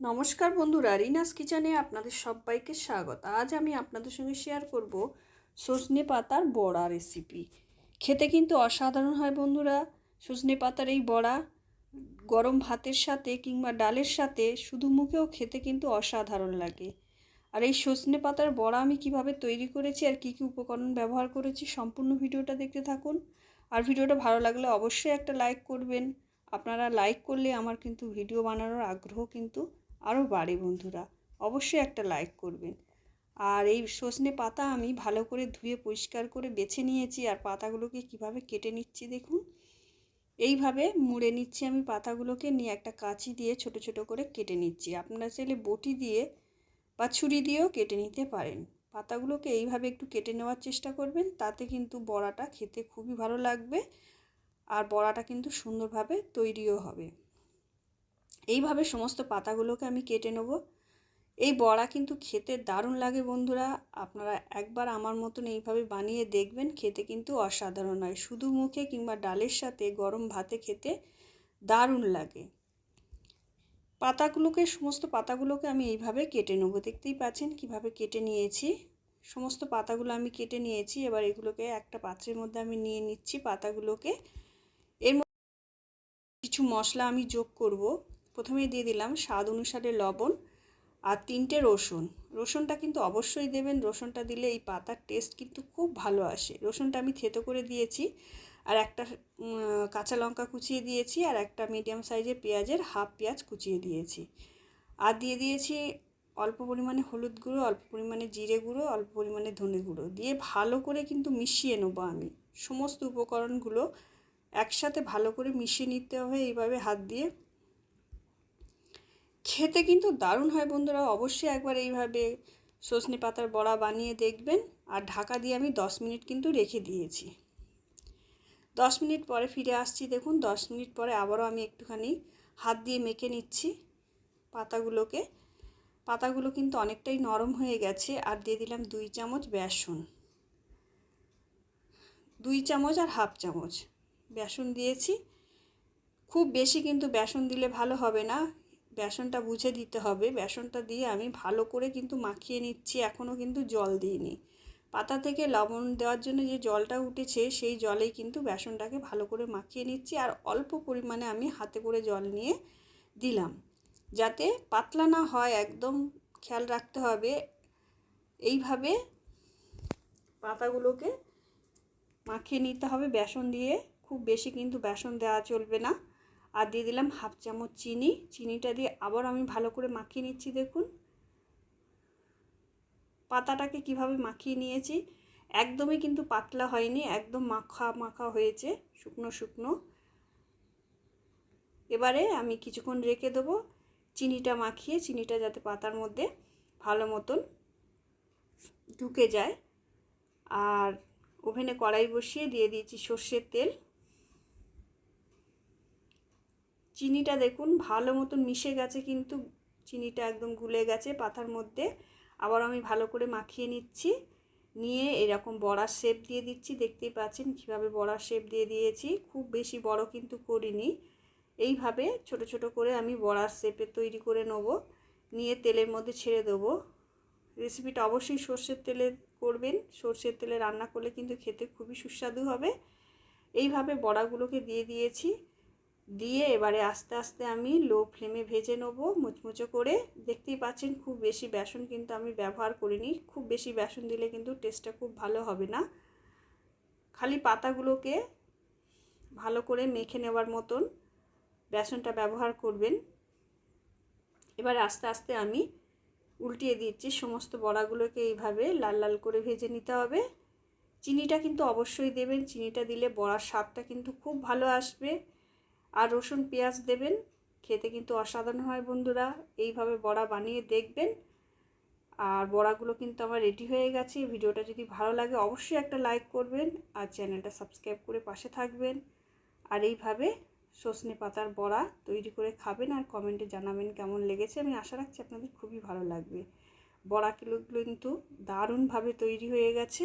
নমস্কার বন্ধুরা, রিনাস কিচেনে আপনাদের সবাইকে স্বাগত। আজ আমি আপনাদের সঙ্গে শেয়ার করব সজনে পাতার বড়া রেসিপি খেতে কিন্তু অসাধারণ হয় বন্ধুরা। সজনে পাতার এই বড়া গরম ভাতের সাথে কিংবা ডালের সাথে শুধু মুখেও খেতে কিন্তু অসাধারণ লাগে। আর এই সজনে পাতার বড়া আমি কীভাবে তৈরি করেছি আর কী কী উপকরণ ব্যবহার করেছি সম্পূর্ণ ভিডিওটা দেখতে থাকুন। আর ভিডিওটা ভালো লাগলে অবশ্যই একটা লাইক করবেন। আপনারা লাইক করলে আমার কিন্তু ভিডিও বানানোর আগ্রহ কিন্তু আরও বাড়ে বন্ধুরা, অবশ্যই একটা লাইক করবেন। আর এই সজনে পাতা আমি ভালো করে ধুয়ে পরিষ্কার করে বেছে নিয়েছি, আর পাতাগুলোকে কীভাবে কেটে নিচ্ছি দেখুন। এইভাবে মুড়ে নিচ্ছি আমি পাতাগুলোকে, নিয়ে একটা কাঁচি দিয়ে ছোট ছোট করে কেটে নিচ্ছি। আপনারা চাইলে বটি দিয়ে বা ছুরি দিয়েও কেটে নিতে পারেন। পাতাগুলোকে এইভাবে একটু কেটে নেওয়ার চেষ্টা করবেন, তাতে কিন্তু বড়াটা খেতে খুবই ভালো লাগবে, আর বড়াটা কিন্তু সুন্দরভাবে তৈরিও হবে। এইভাবে সমস্ত পাতাগুলোকে আমি কেটে নেব। এই বড়া কিন্তু খেতে দারুণ লাগে বন্ধুরা। আপনারা একবার আমার মতন এইভাবে বানিয়ে দেখবেন, খেতে কিন্তু অসাধারণ হয়। শুধু মুখে কিংবা ডালের সাথে গরম ভাতে খেতে দারুণ লাগে। পাতাগুলোকে, সমস্ত পাতাগুলোকে আমি এইভাবে কেটে নেব। দেখতেই পাচ্ছেন কীভাবে কেটে নিয়েছি। সমস্ত পাতাগুলো আমি কেটে নিয়েছি। এবার এগুলোকে একটা পাত্রের মধ্যে আমি নিয়ে নিচ্ছি পাতাগুলোকে। এর কিছু মশলা আমি যোগ করব। প্রথমে দিয়ে দিলাম স্বাদ অনুসারে লবণ আর তিনটে রসুন। রসুনটা কিন্তু অবশ্যই দেবেন, রসুনটা দিলে এই পাতার টেস্ট কিন্তু খুব ভালো আসে। রসুনটা আমি থেতো করে দিয়েছি আর একটা কাঁচা লঙ্কা কুচিয়ে দিয়েছি আর একটা মিডিয়াম সাইজের পেঁয়াজের হাফ পেঁয়াজ কুচিয়ে দিয়েছি। আর দিয়ে দিয়েছি অল্প পরিমাণে হলুদ গুঁড়ো, অল্প পরিমাণে জিরে গুঁড়ো, অল্প পরিমাণে ধনে গুঁড়ো। দিয়ে ভালো করে কিন্তু মিশিয়ে নেব আমি। সমস্ত উপকরণগুলো একসাথে ভালো করে মিশিয়ে নিতে হবে, এইভাবে হাত দিয়ে খেতে কিন্তু দারুণ হয় বন্ধুরা। অবশ্যই একবার এইভাবে সজনে পাতার বড়া বানিয়ে দেখবেন। আর ঢাকা দিয়ে আমি দশ মিনিট কিন্তু রেখে দিয়েছি। দশ মিনিট পরে ফিরে আসছি, দেখুন দশ মিনিট পরে আবারও আমি একটুখানি হাত দিয়ে মেখে নিচ্ছি পাতাগুলোকে। পাতাগুলো কিন্তু অনেকটাই নরম হয়ে গেছে আর দিয়ে দিলাম দুই চামচ বেসন। দুই চামচ আর হাফ চামচ বেসন দিয়েছি। খুব বেশি কিন্তু বেসন দিলে ভালো হবে না। বেসনটা বুঝে দিতে হবে। বেসনটা দিয়ে আমি ভালো করে কিন্তু মাখিয়ে নিচ্ছি এখনও কিন্তু জল দিইনি। পাতা থেকে লবণ দেওয়ার জন্য যে জলটা উঠেছে, সেই জলেই কিন্তু বেসনটাকে ভালো করে মাখিয়ে নিচ্ছি আর অল্প পরিমাণে আমি হাতে করে জল নিয়ে দিলাম। যাতে পাতলা না হয়, একদম খেয়াল রাখতে হবে। এইভাবে পাতাগুলোকে মাখিয়ে নিতে হবে। বেসন দিয়ে খুব বেশি কিন্তু বেসন দেওয়া চলবে না। আর দিয়ে দিলাম হাফ চামচ চিনি। চিনিটা দিয়ে আবার আমি ভালো করে মাখিয়ে নিচ্ছি, দেখুন। পাতাটাকে কীভাবে মাখিয়ে নিয়েছি, একদমই কিন্তু পাতলা হয়নি, একদম মাখা মাখা হয়েছে, শুকনো শুকনো। এবারে আমি কিছুক্ষণ রেখে দেবো চিনিটা মাখিয়ে, চিনিটা যাতে পাতার মধ্যে ভালো মতন ঢুকে যায়। আর ওভেনে কড়াই বসিয়ে দিয়ে দিয়েছি সর্ষের তেল। চিনিটা দেখুন, ভালো মতন মিশে গেছে কিন্তু চিনিটা একদম গুলে গেছে পাতার মধ্যে। আবার আমি ভালো করে মাখিয়ে নিচ্ছি। নিয়ে এরকম বড়ার শেপ দিয়ে দিচ্ছি। দেখতেই পাচ্ছেন কীভাবে বড়ার শেপ দিয়ে দিয়েছি। খুব বেশি বড় কিন্তু করিনি। এইভাবে ছোট ছোট করে আমি বড়ার শেপে তৈরি করে নেব। নিয়ে তেলের মধ্যে ছেড়ে দেবো। রেসিপিটা অবশ্যই সর্ষের তেলে করবেন। সর্ষের তেলে রান্না করলে কিন্তু খেতে খুবই সুস্বাদু হবে। এইভাবে বড়াগুলোকে দিয়ে দিয়েছি। দিয়ে এবারে আস্তে আস্তে আমি লো ফ্লেমে ভেজে নেব, মুচমুচো করে। দেখতেই পাচ্ছেন খুব বেশি বেসন কিন্তু আমি ব্যবহার করিনি। খুব বেশি বেসন দিলে কিন্তু টেস্টটা খুব ভালো হবে না। খালি পাতাগুলোকে ভালো করে মেখে নেওয়ার মতন বেসনটা ব্যবহার করবেন। এবার আস্তে আস্তে আমি উল্টিয়ে দিচ্ছি, সমস্ত বড়াগুলোকে এইভাবে লাল লাল করে ভেজে নিতে হবে। চিনিটা কিন্তু অবশ্যই দেবেন, চিনিটা দিলে বড়ার স্বাদটা কিন্তু খুব ভালো আসবে। আর রসুন পেঁয়াজ দেবেন। খেতে কিন্তু অসাধারণ হয় বন্ধুরা। এইভাবে বড়া বানিয়ে দেখবেন। আর বড়াগুলো কিন্তু আমার রেডি হয়ে গেছে। ভিডিওটা যদি ভালো লাগে অবশ্যই একটা লাইক করবেন আর চ্যানেলটা সাবস্ক্রাইব করে পাশে থাকবেন। আর এইভাবে সজনে পাতার বড়া তৈরি করে খাবেন আর কমেন্টে জানাবেন কেমন লেগেছে। আমি আশা রাখছি আপনাদের খুবই ভালো লাগবে। বড়া কিলোগুলো কিন্তু দারুণভাবে তৈরি হয়ে গেছে।